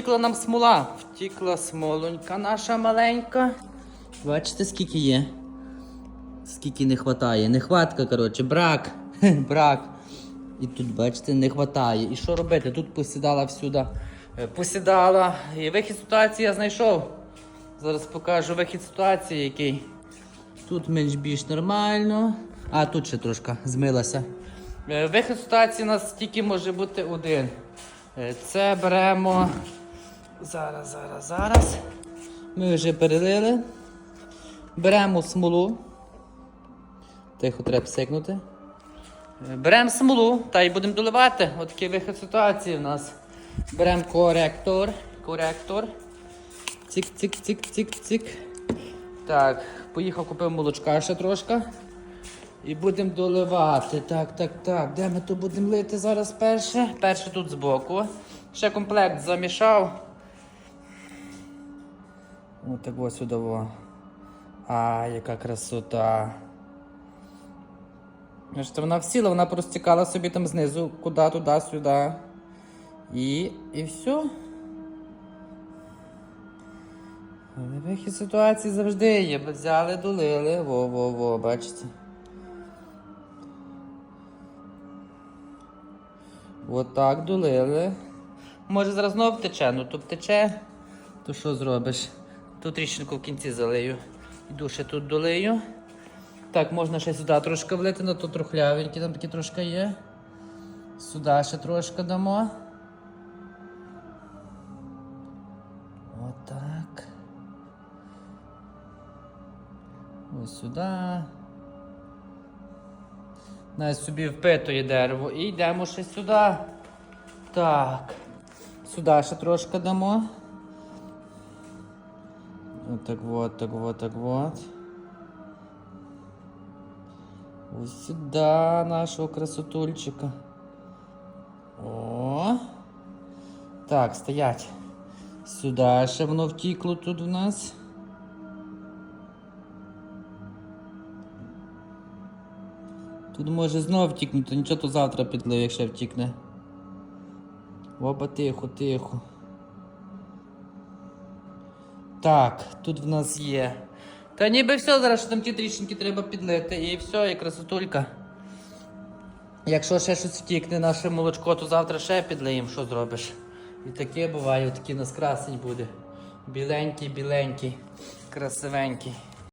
Втікла нам смола. Втікла смолонька наша маленька. Бачите, скільки є? Скільки не вистачає. Нехватка, коротше, брак. Брак. І тут, бачите, не вистачає. І що робити? Тут посідала всюди. Е, Посідала. І вихід ситуації я знайшов. Зараз покажу вихід ситуації, який. Тут менш більш нормально. А, тут ще трошки змилася. Е, Вихід ситуації у нас тільки може бути один. Е, Це беремо. Зараз, зараз, зараз. Ми вже перелили. Беремо смолу. Тихо треба псикнути. Беремо смолу та й будемо доливати. От такий вихід ситуації у нас. Беремо коректор. Коректор. Цик-цик-цик-цик-цик. Так, поїхав, купив молочка ще трошки. І будемо доливати. Так, так, так. Де ми тут будемо лити зараз перше? Перше тут збоку. Ще комплект замішав. Ось так ось сюди. А, яка красота. Бачите, вона всіла, вона простікала собі там знизу, куди, туди, сюди. І, і все. Вихід ситуації завжди є. Взяли, долили. Во-во-во, бачите. Отак долили. Може зараз знов втече, ну то втече, то що зробиш? Тут тріщинку в кінці залию. Іду ще тут долию. Так, можна ще сюди трошки влити, але тут трухлявенькі, там такі трошки є. Сюди ще трошки дамо. Отак. Ось сюди. Навіть собі впитує дерево. І йдемо ще сюди. Так. Сюди ще трошки дамо. Отак вот, так вот, так вот. Ось сюди нашого красотульчика. О. Так, стоять. Сюди ще воно втікло тут у нас. Тут може знов втікнути, нічого то завтра підлив, якщо втікне. Оба тихо, тихо. Так, тут в нас є. Та ніби все, зараз що там ті трішеньки треба підлити. І все, і красотулька. Якщо ще щось втікне наше молочко, то завтра ще підлиємо, що зробиш. І таке буває, такий нас красень буде. Біленький, біленький, красивенький.